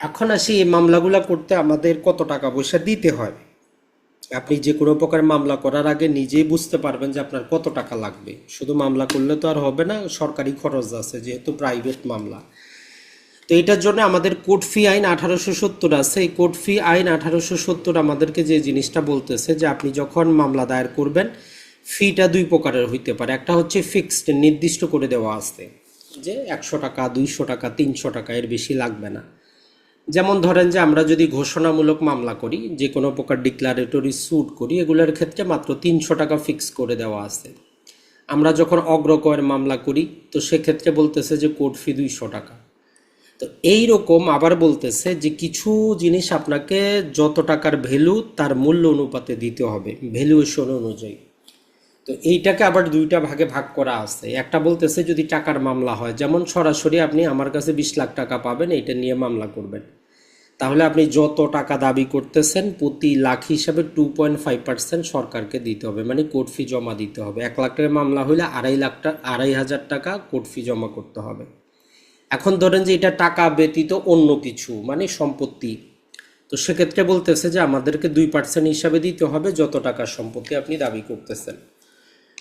এখন আসি এই মামলাগুলো করতে আমাদের কত টাকা পয়সা দিতে হয়। আপনি যে কোনো প্রকার মামলা করার আগে নিজেই বুঝতে পারবেন যে আপনার কত টাকা লাগবে। শুধু মামলা করলে তো আর হবে না, সরকারি খরচ আছে যেহেতু প্রাইভেট মামলা। তো এটার জন্য আমাদের কোর্ট ফি আইন আঠারোশো সত্তর আছে। এই কোর্ট ফি আইন আঠারোশো সত্তর আমাদেরকে যে জিনিসটা বলতেছে যে আপনি যখন মামলা দায়ের করবেন ফিটা দুই প্রকারের হইতে পারে। একটা হচ্ছে ফিক্সড নির্দিষ্ট করে দেওয়া আছে যে একশো টাকা, দুইশো টাকা, তিনশো টাকা, এর বেশি লাগবে না। যেমন ধরেন যে আমরা যদি ঘোষণামূলক মামলা করি, যে কোনো প্রকার ডিক্লারেটরি স্যুট করি, এগুলোর ক্ষেত্রে মাত্র তিনশো টাকা ফিক্স করে দেওয়া আছে। আমরা যখন অগ্রকয়ের মামলা করি, তো সেক্ষেত্রে বলতেছে যে কোর্ট ফি দুইশো টাকা। তো এই রকম আবার বলতেছে যে কিছু জিনিস আপনাকে যত টাকার ভ্যালু তার মূল্য অনুপাতে দিতে হবে ভ্যালুয়েশন অনুযায়ী। তো এইটাকে আবার দুইটা ভাগে ভাগ করা আছে। একটা বলতেছে যদি টাকার মামলা হয়, যেমন সরাসরি আপনি আমার কাছে বিশ লাখ টাকা পাবেন এটা নিয়ে মামলা করবেন। তাহলে আপনি যত টাকা দাবি করতেছেন, প্রতি লাখ হিসাবে টু পয়েন্ট ফাইভ পার্সেন্ট সরকারকে দিতে হবে মানে কোর্ট ফি জমা দিতে হবে। এক লাখ টাকার মামলা হলে আড়াই লাখ টাকা আড়াই হাজার টাকা কোর্ট ফি জমা করতে হবে। এখন ধরেন যে এটা টাকা ব্যতীত অন্য কিছু মানে সম্পত্তি। তো সেক্ষেত্রে বলতেছে যে আমাদেরকে দুই পার্সেন্ট হিসাবে দিতে হবে, যত টাকার সম্পত্তি আপনি দাবি করতেছেন।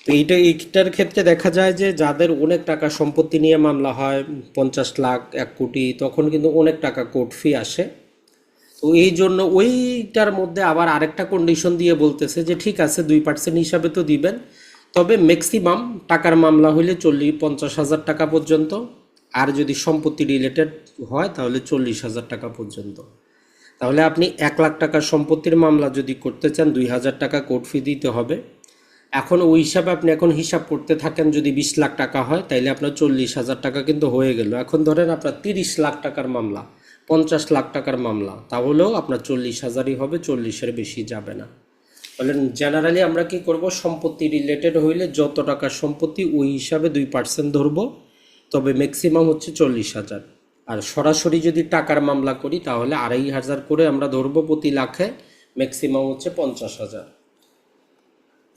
এইটা, এইটার ক্ষেত্রে দেখা যায় যে যাদের অনেক টাকা সম্পত্তি নিয়ে মামলা হয়, পঞ্চাশ লাখ, এক কোটি, তখন কিন্তু অনেক টাকা কোর্ট ফি আসে। তো এই জন্য ওইটার মধ্যে আবার আরেকটা কন্ডিশন দিয়ে বলতেছে যে ঠিক আছে, দুই পার্সেন্ট হিসাবে তো দিবেন, তবে ম্যাক্সিমাম টাকার মামলা হলে চল্লিশ, পঞ্চাশ হাজার টাকা পর্যন্ত, আর যদি সম্পত্তি রিলেটেড হয় তাহলে চল্লিশ হাজার টাকা পর্যন্ত। তাহলে আপনি এক লাখ টাকার সম্পত্তির মামলা যদি করতে চান, দুই হাজার টাকা কোর্ট ফি দিতে হবে। এখন ওই হিসাবে আপনি এখন হিসাব করতে থাকেন যদি বিশ লাখ টাকা হয়, তাইলে আপনার চল্লিশ হাজার টাকা কিন্তু হয়ে গেল। এখন ধরেন আপনার তিরিশ লাখ টাকার মামলা, পঞ্চাশ লাখ টাকার মামলা, তাহলেও আপনার চল্লিশ হাজারই হবে, চল্লিশের বেশি যাবে না। বলেন জেনারেলি আমরা কি করব, সম্পত্তি রিলেটেড হইলে যত টাকার সম্পত্তি ওই হিসাবে দুই পার্সেন্ট ধরবো, তবে ম্যাক্সিমাম হচ্ছে চল্লিশ হাজার। আর সরাসরি যদি টাকার মামলা করি, তাহলে আড়াই হাজার করে আমরা ধরবো প্রতি লাখে ম্যাক্সিমাম হচ্ছে পঞ্চাশ হাজার।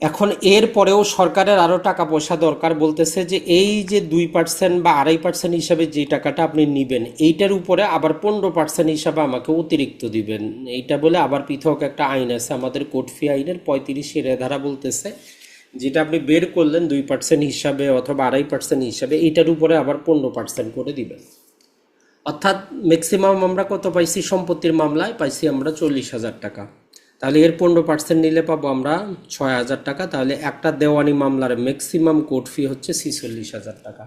এখন এর পরেও সরকারের আরও টাকা পয়সা দরকার বলতেছে যে এই যে দুই পার্সেন্ট বা আড়াই পার্সেন্ট হিসাবে যে টাকাটা আপনি নেবেন, এইটার উপরে আবার পনেরো পার্সেন্ট হিসাবে আমাকে অতিরিক্ত দিবেন। এইটা বলে আবার পৃথক একটা আইন আছে, আমাদের কোর্ট ফি আইনের পঁয়ত্রিশের ধারা বলতেছে, যেটা আপনি বের করলেন দুই পার্সেন্ট হিসাবে অথবা আড়াই পার্সেন্ট হিসাবে, এইটার উপরে আবার পনেরো পার্সেন্ট করে দিবেন। অর্থাৎ ম্যাক্সিমাম আমরা কত পাইছি? সম্পত্তির মামলায় পাইছি আমরা চল্লিশ হাজার টাকা। তাহলে এর পনেরো পার্সেন্ট নিলে পাবো আমরা ছয় হাজার টাকা। তাহলে একটা দেওয়ানি মামলার ম্যাক্সিমাম কোর্ট ফি হচ্ছে ছিচল্লিশ হাজার টাকা।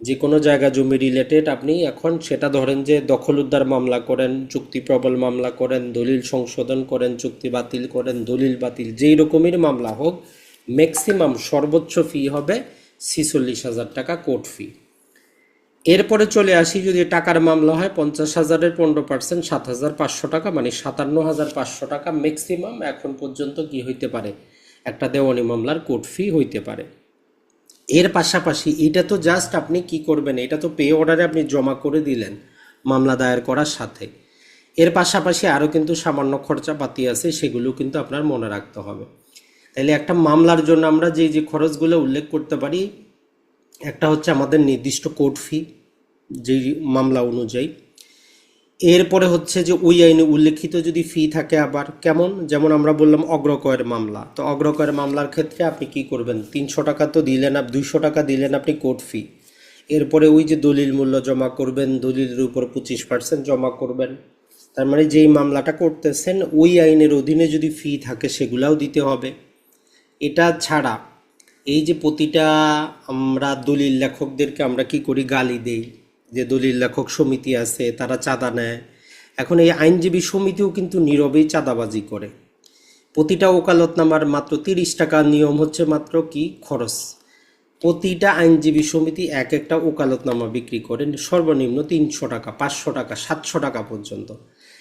যে কোনো জায়গা জমি রিলেটেড আপনি এখন সেটা ধরেন যে দখল উদ্ধার মামলা করেন, চুক্তি প্রবল মামলা করেন, দলিল সংশোধন করেন, চুক্তি বাতিল করেন, দলিল বাতিল যেই রকমের মামলা হোক ম্যাক্সিমাম সর্বোচ্চ ফি হবে ছিচল্লিশ হাজার টাকা কোর্ট ফি এরপরে চলে আসি, যদি টাকার মামলা হয় পঞ্চাশ হাজারের, পনেরো পার্সেন্ট সাত হাজার পাঁচশো টাকা মানে সাতান্ন হাজার পাঁচশো টাকা ম্যাক্সিমাম এখন পর্যন্ত কি হইতে পারে? একটা দেওয়ানি মামলার কোর্ট ফি হইতে পারে। এর পাশাপাশি এটা তো জাস্ট আপনি কি করবেন, এটা তো পে অর্ডারে আপনি জমা করে দিলেন, মামলা দায়ের করার সাথে। এর পাশাপাশি আরও কিন্তু সামান্য খরচাপাতি আছে, সেগুলো কিন্তু আপনার মনে রাখতে হবে। তাইলে একটা মামলার জন্য আমরা যে যে খরচগুলো উল্লেখ করতে পারি একটা হচ্ছে আমাদের নির্দিষ্ট কোর্ট ফি যেই মামলা অনুযায়ী। এরপরে হচ্ছে যে ওই আইনে উল্লেখিত যদি ফি থাকে আবার, কেমন? যেমন আমরা বললাম অগ্রকয়ের মামলা। তো অগ্রকয়ের মামলার ক্ষেত্রে আপনি কি করবেন? তিনশো টাকা তো দিলেন আপ, দুইশো টাকা দিলেন আপনি কোর্ট ফি এরপরে ওই যে দলিল মূল্য জমা করবেন, দলিলের উপর পঁচিশ পার্সেন্ট জমা করবেন। তার মানে যেই মামলাটা করতেছেন, ওই আইনের অধীনে যদি ফি থাকে সেগুলাও দিতে হবে। এটা ছাড়া এই যে প্রতিটা, আমরা দলিল লেখকদেরকে আমরা কি করি? গালি দেই। যে দলিল লেখক সমিতি আছে, তারা চাঁদা নেয়। এখন এই আইনজীবী সমিতিও কিন্তু নীরবেই চাঁদাবাজি করে। প্রতিটা ওকালতনামার মাত্র তিরিশ টাকা, নিয়ম হচ্ছে মাত্র কি? খরচ। প্রতিটা আইনজীবী সমিতি এক একটা ওকালতনামা বিক্রি করেন সর্বনিম্ন তিনশো টাকা, পাঁচশো টাকা, সাতশো টাকা পর্যন্ত।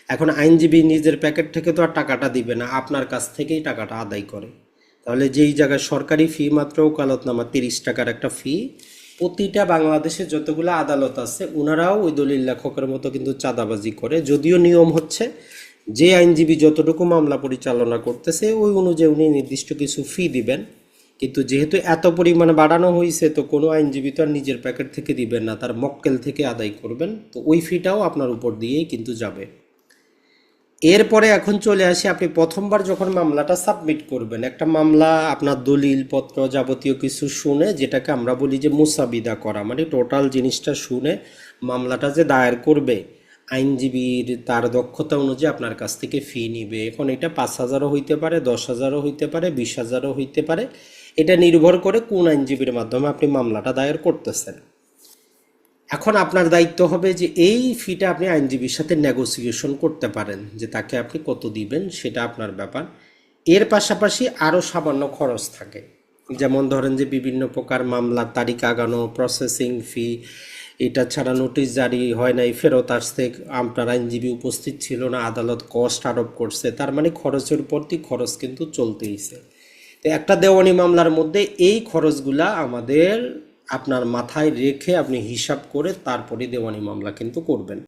এখন আইনজীবী নিজের প্যাকেট থেকে তো আর টাকাটা দিবে না, আপনার কাছ থেকেই টাকাটা আদায় করে। তাহলে যেই জায়গায় সরকারি ফি মাত্র ওকালতনামা তিরিশ টাকার একটা ফি প্রতিটা বাংলাদেশে যতগুলো আদালত আছে ওনারাও ওই দলিল লেখকের মতো কিন্তু চাঁদাবাজি করে। যদিও নিয়ম হচ্ছে, যে আইনজীবী যতটুকু মামলা পরিচালনা করতেছে, ওই অনুযায়ী উনি নির্দিষ্ট কিছু ফি দিবেন। কিন্তু যেহেতু এত পরিমাণে বাড়ানো হয়েছে তো কোনো আইনজীবী তো আর নিজের প্যাকেট থেকে দিবেন না, তার মক্কেল থেকে আদায় করবেন। তো ওই ফিটাও আপনার উপর দিয়েই কিন্তু যাবে। এরপরে এখন চলে আসি, আপনি প্রথমবার যখন মামলাটা সাবমিট করবেন, একটা মামলা আপনার দলিল পত্র যাবতীয় কিছু শুনে যেটাকে আমরা বলি যে মুসাবিদা করা মানে টোটাল জিনিসটা শুনে মামলাটা যে দায়ের করবে, আইনজীবীর তার দক্ষতা অনুযায়ী আপনার কাছ থেকে ফি নিবে। এখন এটা পাঁচ হাজারও হইতে পারে, দশ হাজারও হইতে পারে, বিশ হাজারও হইতে পারে। এটা নির্ভর করে কোন আইনজীবীর মাধ্যমে আপনি মামলাটা দায়ের করতেছেন। এখন আপনার দায়িত্ব হবে যে এই ফিটা আপনি আইনজীবীর সাথে নেগোসিয়েশন করতে পারেন, যে তাকে আপনি কত দিবেন সেটা আপনার ব্যাপার। এর পাশাপাশি আরও সামান্য খরচ থাকে। যেমন ধরেন যে বিভিন্ন প্রকার মামলার তারিখ আগানো প্রসেসিং ফি এটা ছাড়া নোটিশ জারি হয় নাই, ফেরত আসতে আপনার আইনজীবী উপস্থিত ছিল না, আদালত কস্ট আরোপ করছে, তার মানে খরচের প্রতি খরচ কিন্তু চলতেইছে। তো একটা দেওয়ানি মামলার মধ্যে এই খরচগুলা আমাদের আপনার মাথায় রেখে আপনি হিসাব করে তারপরে দেওয়ানি মামলা কিন্তু করবেন।